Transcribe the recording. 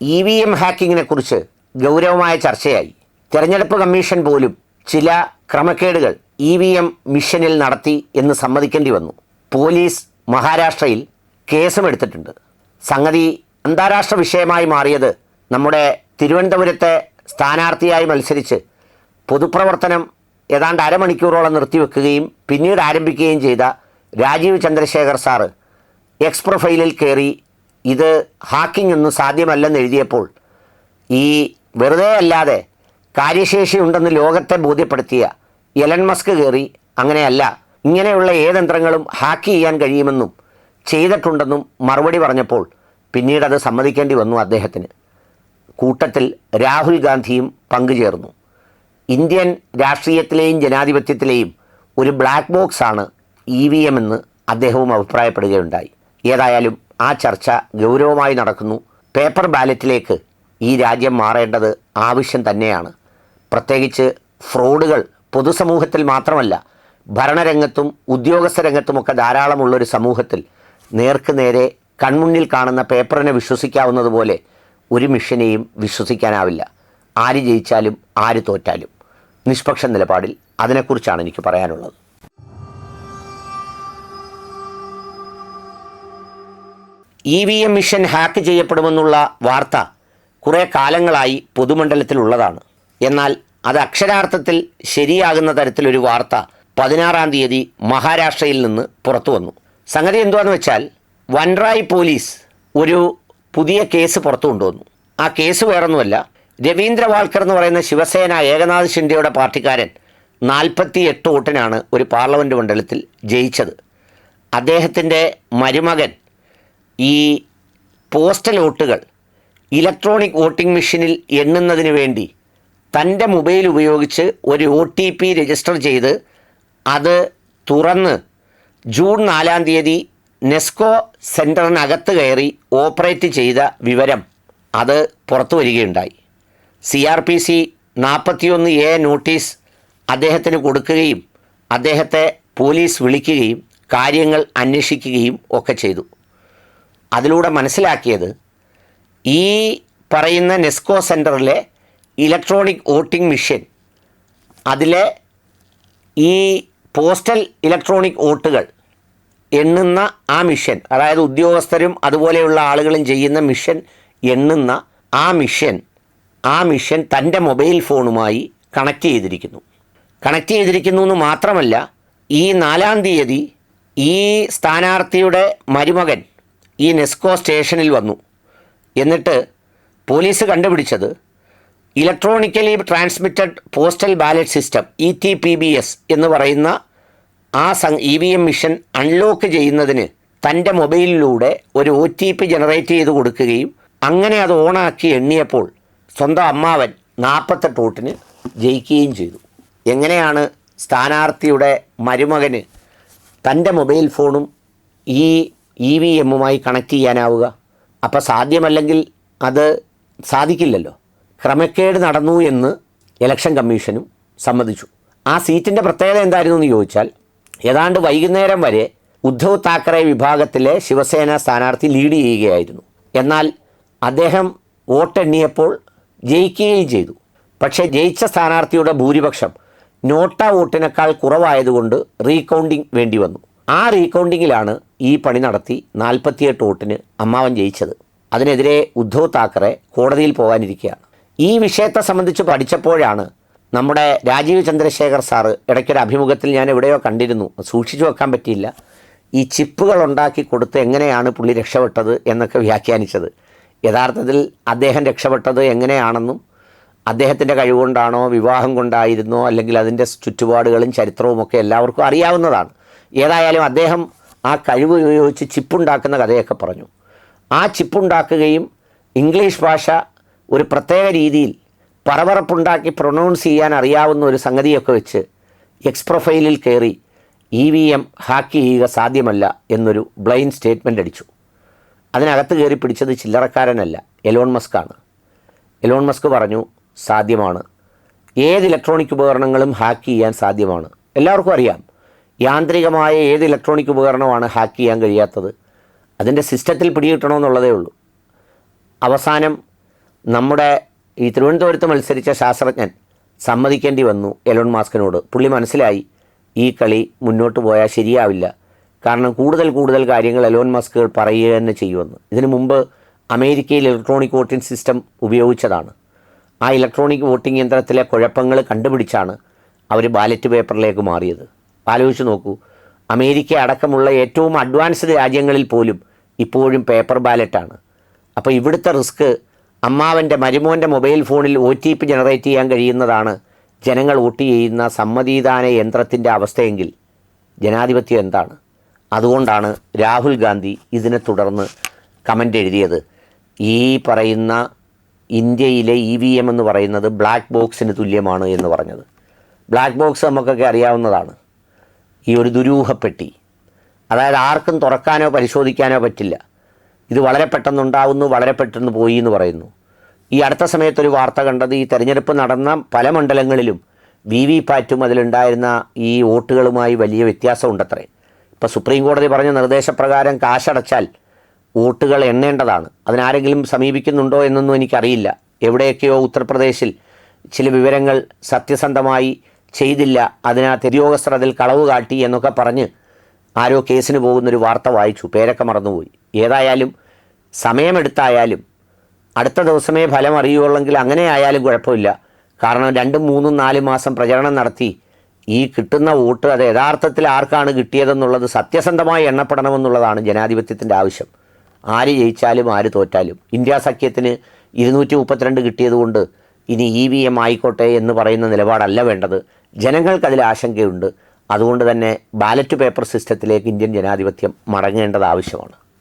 E V M ഹാക്കിങ്ങിനെ കുറിച്ച് ഗൗരവമായ ചർച്ചയായി. തെരഞ്ഞെടുപ്പ് കമ്മീഷൻ പോലും ചില ക്രമക്കേടുകൾ ഇ വി എം മിഷനിൽ നടത്തി എന്ന് സമ്മതിക്കേണ്ടി വന്നു. പോലീസ് മഹാരാഷ്ട്രയിൽ കേസും എടുത്തിട്ടുണ്ട് സംഗതി അന്താരാഷ്ട്ര വിഷയമായി മാറിയത് നമ്മുടെ തിരുവനന്തപുരത്തെ സ്ഥാനാർത്ഥിയായി മത്സരിച്ച് പൊതുപ്രവർത്തനം ഏതാണ്ട് അരമണിക്കൂറോളം നിർത്തിവെക്കുകയും പിന്നീട് ആരംഭിക്കുകയും ചെയ്ത രാജീവ് ചന്ദ്രശേഖർ സാറ് എക്സ് പ്രൊഫൈലിൽ കയറി ഇത് ഹാക്കിംഗ് ഒന്നും സാധ്യമല്ലെന്ന് എഴുതിയപ്പോൾ ഈ വെറുതെ അല്ലാതെ കാര്യശേഷി ഉണ്ടെന്ന് ലോകത്തെ ബോധ്യപ്പെടുത്തിയ എലൻ മസ്ക് കയറി അങ്ങനെയല്ല ഇങ്ങനെയുള്ള ഏതന്ത്രങ്ങളും ഹാക്ക് ചെയ്യാൻ കഴിയുമെന്നും ചെയ്തിട്ടുണ്ടെന്നും മറുപടി പറഞ്ഞപ്പോൾ പിന്നീട് അത് സമ്മതിക്കേണ്ടി വന്നു അദ്ദേഹത്തിന്. കൂട്ടത്തിൽ രാഹുൽ ഗാന്ധിയും പങ്കുചേർന്നു. ഇന്ത്യൻ രാഷ്ട്രീയത്തിലെയും ജനാധിപത്യത്തിലെയും ഒരു ബ്ലാക്ക് ബോക്സാണ് ഇ വി എം എന്ന് അദ്ദേഹവും അഭിപ്രായപ്പെടുകയുണ്ടായി. ഏതായാലും ആ ചർച്ച ഗൗരവമായി നടക്കുന്നു. പേപ്പർ ബാലറ്റിലേക്ക് ഈ രാജ്യം മാറേണ്ടത് ആവശ്യം തന്നെയാണ്. പ്രത്യേകിച്ച് ഫ്രോഡുകൾ പൊതുസമൂഹത്തിൽ മാത്രമല്ല ഭരണരംഗത്തും ഉദ്യോഗസ്ഥ രംഗത്തുമൊക്കെ ധാരാളമുള്ളൊരു സമൂഹത്തിൽ നേർക്ക് നേരെ കൺമുന്നിൽ കാണുന്ന പേപ്പറിനെ വിശ്വസിക്കാവുന്നതുപോലെ ഒരു മിഷനെയും വിശ്വസിക്കാനാവില്ല. ആര് ജയിച്ചാലും ആര് തോറ്റാലും. നിഷ്പക്ഷ നിലപാടിൽ അതിനെക്കുറിച്ചാണ് എനിക്ക് പറയാനുള്ളത്. E V M machine hack ചെയ്യപ്പെടുമെന്നുള്ള വാർത്ത കുറേ കാലങ്ങളായി പൊതുമണ്ഡലത്തിലുള്ളതാണ്. എന്നാൽ അത് അക്ഷരാർത്ഥത്തിൽ ശരിയാകുന്ന തരത്തിലൊരു വാർത്ത പതിനാറാം തീയതി മഹാരാഷ്ട്രയിൽ നിന്ന് പുറത്തു വന്നു. സംഗതി എന്തുവാന്ന് വെച്ചാൽ വൻറായ് പോലീസ് ഒരു പുതിയ കേസ് പുറത്തു കൊണ്ടുവന്നു. ആ കേസ് വേറൊന്നുമല്ല. രവീന്ദ്ര വാൾക്കർ എന്ന് പറയുന്ന ശിവസേന ഏകനാഥ് ഷിൻഡെയുടെ പാർട്ടിക്കാരൻ നാൽപ്പത്തി എട്ട് വോട്ടിനാണ് ഒരു പാർലമെന്റ് മണ്ഡലത്തിൽ ജയിച്ചത്. അദ്ദേഹത്തിന്റെ മരുമകൻ ഈ പോസ്റ്റൽ വോട്ടുകൾ ഇലക്ട്രോണിക് വോട്ടിംഗ് മെഷീനിൽ എണ്ണുന്നതിന് വേണ്ടി തന്റെ മൊബൈൽ ഉപയോഗിച്ച് ഒരു ഒ ടി പി രജിസ്റ്റർ ചെയ്ത് അത് തുറന്ന് ജൂൺ നാലാം തീയതി നെസ്കോ സെന്ററിനകത്ത് കയറി ഓപ്പറേറ്റ് ചെയ്ത വിവരം അത് പുറത്തു വരികയുണ്ടായി. സി ആർ പി സി നാൽപ്പത്തിയൊന്ന് എ നോട്ടീസ് അദ്ദേഹത്തിന് കൊടുക്കുകയും അദ്ദേഹത്തെ പോലീസ് വിളിക്കുകയും കാര്യങ്ങൾ അന്വേഷിക്കുകയും ഒക്കെ ചെയ്തു. അതിലൂടെ മനസ്സിലാക്കിയത് ഈ പറയുന്ന നെസ്കോ സെന്ററിലെ ഇലക്ട്രോണിക് വോട്ടിംഗ് മെഷീൻ അതിലെ ഈ പോസ്റ്റൽ ഇലക്ട്രോണിക് വോട്ടുകൾ എണ്ണുന്ന ആ മിഷൻ അതായത് ഉദ്യോഗസ്ഥരും അതുപോലെയുള്ള ആളുകളും ചെയ്യുന്ന മിഷൻ എണ്ണുന്ന ആ മിഷൻ ആ മിഷൻ തന്റെ മൊബൈൽ ഫോണുമായി കണക്ട് ചെയ്തിരിക്കുന്നു. കണക്ട് ചെയ്തിരിക്കുന്നു എന്ന് മാത്രമല്ല ഈ നാലാം തീയതി ഈ സ്ഥാനാർത്ഥിയുടെ മരുമകൻ ഈ നെസ്കോ സ്റ്റേഷനിൽ വന്നു. എന്നിട്ട് പോലീസ് കണ്ടുപിടിച്ചത് electronically transmitted postal ballot system E T P B S എന്ന് പറയുന്ന ആ some E V M machine unlock ചെയ്യുന്നതിന് തന്റെ മൊബൈലിലൂടെ ഒരു ഒ ടി പി ജനറേറ്റ് ചെയ്ത് കൊടുക്കുകയും അങ്ങനെ അത് ഓണാക്കി എണ്ണിയപ്പോൾ സ്വന്തം അമ്മാവൻ നാൽപ്പത്തെട്ട് വോട്ടിന് ജയിക്കുകയും ചെയ്തു. എങ്ങനെയാണ് സ്ഥാനാർത്ഥിയുടെ മരുമകന് തന്റെ മൊബൈൽ ഫോണും ഈ ഇ വി എമ്മുമായി കണക്ട് ചെയ്യാനാവുക. അപ്പോൾ സാധ്യമല്ലെങ്കിൽ അത് സാധിക്കില്ലല്ലോ. ക്രമക്കേട് നടന്നു എന്ന് ഇലക്ഷൻ കമ്മീഷനും സമ്മതിച്ചു. ആ സീറ്റിന്റെ പ്രത്യേകത എന്തായിരുന്നു എന്ന് ചോദിച്ചാൽ ഏതാണ്ട് വൈകുന്നേരം വരെ ഉദ്ധവ് താക്കറെ വിഭാഗത്തിലെ ശിവസേന സ്ഥാനാർത്ഥി ലീഡ് ചെയ്യുകയായിരുന്നു. എന്നാൽ അദ്ദേഹം വോട്ടെണ്ണിയപ്പോൾ ജയിക്കുകയും ചെയ്തു. പക്ഷേ ജയിച്ച സ്ഥാനാർത്ഥിയുടെ ഭൂരിപക്ഷം നോട്ട വോട്ടിനേക്കാൾ കുറവായതുകൊണ്ട് റീകൗണ്ടിംഗ് വേണ്ടി വന്നു. ആ റീകൗണ്ടിങ്ങിലാണ് ഈ പണി നടത്തി നാൽപ്പത്തിയെട്ട് വോട്ടിന് അമ്മാവൻ ജയിച്ചത്. അതിനെതിരെ ഉദ്ധവ് താക്കറെ കോടതിയിൽ പോകാനിരിക്കുകയാണ്. ഈ വിഷയത്തെ സംബന്ധിച്ച് പഠിച്ചപ്പോഴാണ് നമ്മുടെ രാജീവ് ചന്ദ്രശേഖർ സാറ് ഇടയ്ക്കൊരു അഭിമുഖത്തിൽ ഞാൻ എവിടെയോ കണ്ടിരുന്നു. സൂക്ഷിച്ചു വെക്കാൻ പറ്റിയില്ല. ഈ ചിപ്പുകൾ ഉണ്ടാക്കി കൊടുത്ത് എങ്ങനെയാണ് പുള്ളി രക്ഷപ്പെട്ടത് എന്നൊക്കെ വ്യാഖ്യാനിച്ചത്. യഥാർത്ഥത്തിൽ അദ്ദേഹം രക്ഷപ്പെട്ടത് എങ്ങനെയാണെന്നും അദ്ദേഹത്തിന്റെ കഴിവുകൊണ്ടാണോ വിവാഹം കൊണ്ടായിരുന്നോ അല്ലെങ്കിൽ അതിന്റെ ചുറ്റുപാടുകളും ചരിത്രവും ഒക്കെ എല്ലാവർക്കും അറിയാവുന്നതാണ്. ഏതായാലും അദ്ദേഹം ആ കഴിവ് ഉപയോഗിച്ച് ചിപ്പുണ്ടാക്കുന്ന കഥയൊക്കെ പറഞ്ഞു. ആ ചിപ്പുണ്ടാക്കുകയും ഇംഗ്ലീഷ് ഭാഷ ഒരു പ്രത്യേക രീതിയിൽ പറവറപ്പുണ്ടാക്കി പ്രൊണൗൺസ് ചെയ്യാൻ അറിയാവുന്ന ഒരു സംഗതിയൊക്കെ വെച്ച് എക്സ് പ്രൊഫൈലിൽ കയറി ഇ വി എം ഹാക്ക് ചെയ്യുക സാധ്യമല്ല എന്നൊരു ബ്ലൈൻഡ് സ്റ്റേറ്റ്മെന്റ് അടിച്ചു. അതിനകത്ത് കയറി പിടിച്ചത് ചില്ലറക്കാരനല്ല എലോൺ മസ്കാണ് എലോൺ മസ്ക് പറഞ്ഞു സാധ്യമാണ്. ഏത് ഇലക്ട്രോണിക് ഉപകരണങ്ങളും ഹാക്ക് ചെയ്യാൻ സാധ്യമാണ്. എല്ലാവർക്കും അറിയാം. യാന്ത്രികമായ ഏത് ഇലക്ട്രോണിക് ഉപകരണമാണ് ഹാക്ക് ചെയ്യാൻ കഴിയാത്തത്? അതിന്റെ സിസ്റ്റത്തിൽ പിടികിട്ടണമെന്നുള്ളതേ ഉള്ളൂ. അവസാനം നമ്മുടെ ഈ തിരുവനന്തപുരത്ത് മത്സരിച്ച ശാസ്ത്രജ്ഞൻ സമ്മതിക്കേണ്ടി വന്നു എലോൺ മാസ്കിനോട്. പുള്ളി മനസ്സിലായി ഈ കളി മുന്നോട്ട് പോയാൽ ശരിയാവില്ല. കാരണം കൂടുതൽ കൂടുതൽ കാര്യങ്ങൾ എലോൺ മാസ്കുകൾ പറയുക തന്നെ ചെയ്യുമെന്ന്. ഇതിനു മുമ്പ് അമേരിക്കയിൽ ഇലക്ട്രോണിക് വോട്ടിംഗ് സിസ്റ്റം ഉപയോഗിച്ചതാണ്. ആ ഇലക്ട്രോണിക് വോട്ടിംഗ് യന്ത്രത്തിലെ കുഴപ്പങ്ങൾ കണ്ടുപിടിച്ചാണ് അവർ ബാലറ്റ് പേപ്പറിലേക്ക് മാറിയത്. ആലോചിച്ച് നോക്കൂ. അമേരിക്ക അടക്കമുള്ള ഏറ്റവും അഡ്വാൻസ്ഡ് രാജ്യങ്ങളിൽ പോലും ഇപ്പോഴും പേപ്പർ ബാലറ്റാണ്. അപ്പോൾ ഇവിടുത്തെ റിസ്ക് അമ്മാവന്റെ മരുമോന്റെ മൊബൈൽ ഫോണിൽ ഒ ടി പി ജനറേറ്റ് ചെയ്യാൻ കഴിയുന്നതാണ് ജനങ്ങൾ വോട്ട് ചെയ്യുന്ന സമ്മതിദാന യന്ത്രത്തിന്റെ അവസ്ഥയെങ്കിൽ ജനാധിപത്യം എന്താണ്? അതുകൊണ്ടാണ് രാഹുൽ ഗാന്ധി ഇതിനെ തുടർന്ന് കമന്റ് എഴുതിയത്. ഈ പറയുന്ന ഇന്ത്യയിലെ ഇ വി എം എന്ന് പറയുന്നത് ബ്ലാക്ക് ബോക്സിന് തുല്യമാണ് എന്ന് പറഞ്ഞത്. ബ്ലാക്ക് ബോക്സ് നമുക്കൊക്കെ അറിയാവുന്നതാണ്. ഈ ഒരു ദുരൂഹപ്പെട്ടി അതായത് ആർക്കും തുറക്കാനോ പരിശോധിക്കാനോ പറ്റില്ല. ഇത് വളരെ പെട്ടെന്നുണ്ടാവുന്നു വളരെ പെട്ടെന്ന് പോയി എന്ന് പറയുന്നു. ഈ അടുത്ത സമയത്തൊരു വാർത്ത കണ്ടത് ഈ തെരഞ്ഞെടുപ്പ് നടന്ന പല മണ്ഡലങ്ങളിലും വി വി പാറ്റും അതിലുണ്ടായിരുന്ന ഈ വോട്ടുകളുമായി വലിയ വ്യത്യാസമുണ്ടത്രേ. ഇപ്പോൾ സുപ്രീം കോടതി പറഞ്ഞ നിർദ്ദേശപ്രകാരം കാശടച്ചാൽ വോട്ടുകൾ എണ്ണേണ്ടതാണ്. അതിനാരെങ്കിലും സമീപിക്കുന്നുണ്ടോ എന്നൊന്നും എനിക്കറിയില്ല. എവിടെയൊക്കെയോ ഉത്തർപ്രദേശിൽ ചില വിവരങ്ങൾ സത്യസന്ധമായി ചെയ്തില്ല. അതിനകത്ത് ഉദ്യോഗസ്ഥർ അതിൽ കളവ് കാട്ടി എന്നൊക്കെ പറഞ്ഞ് ആരോ കേസിന് പോകുന്നൊരു വാർത്ത വായിച്ചു. പേരൊക്കെ മറന്നുപോയി. ഏതായാലും സമയമെടുത്തായാലും അടുത്ത ദിവസമേ ഫലം അറിയുള്ളെങ്കിൽ അങ്ങനെ ആയാലും കുഴപ്പമില്ല. കാരണം രണ്ടും മൂന്നും നാല് മാസം പ്രചരണം നടത്തി ഈ കിട്ടുന്ന വോട്ട് അത് യഥാർത്ഥത്തിൽ ആർക്കാണ് കിട്ടിയതെന്നുള്ളത് സത്യസന്ധമായി എണ്ണപ്പെടണമെന്നുള്ളതാണ് ജനാധിപത്യത്തിന്റെ ആവശ്യം. ആര് ജയിച്ചാലും ആര് തോറ്റാലും. ഇന്ത്യ സഖ്യത്തിന് ഇരുന്നൂറ്റി മുപ്പത്തിരണ്ട് കിട്ടിയതുകൊണ്ട് ഇനി ഇ വി എം ആയിക്കോട്ടെ എന്ന് പറയുന്ന നിലപാടല്ല വേണ്ടത്. ജനങ്ങൾക്കതിൽ ആശങ്കയുണ്ട്. അതുകൊണ്ട് തന്നെ ബാലറ്റ് പേപ്പർ സിസ്റ്റത്തിലേക്ക് ഇന്ത്യൻ ജനാധിപത്യം മടങ്ങേണ്ടത് ആവശ്യമാണ്.